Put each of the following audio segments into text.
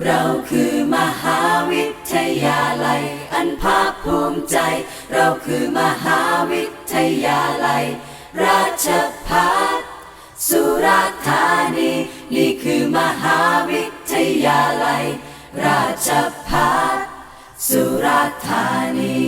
เราคือมหาวิทยาลัย อันภาคภูมิใจ เราคือมหาวิทยาลัย ราชพัฒสุราธานี นี่คือมหาวิทยาลัย ราชพัฒสุราธานี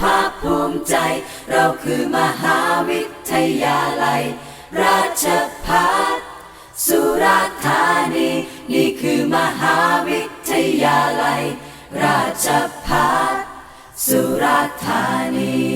ภาคภูมิใจ เราคือมหาวิทยาลัย ราชภัฏสุราธานี นี่คือมหาวิทยาลัย ราชภัฏสุราธานี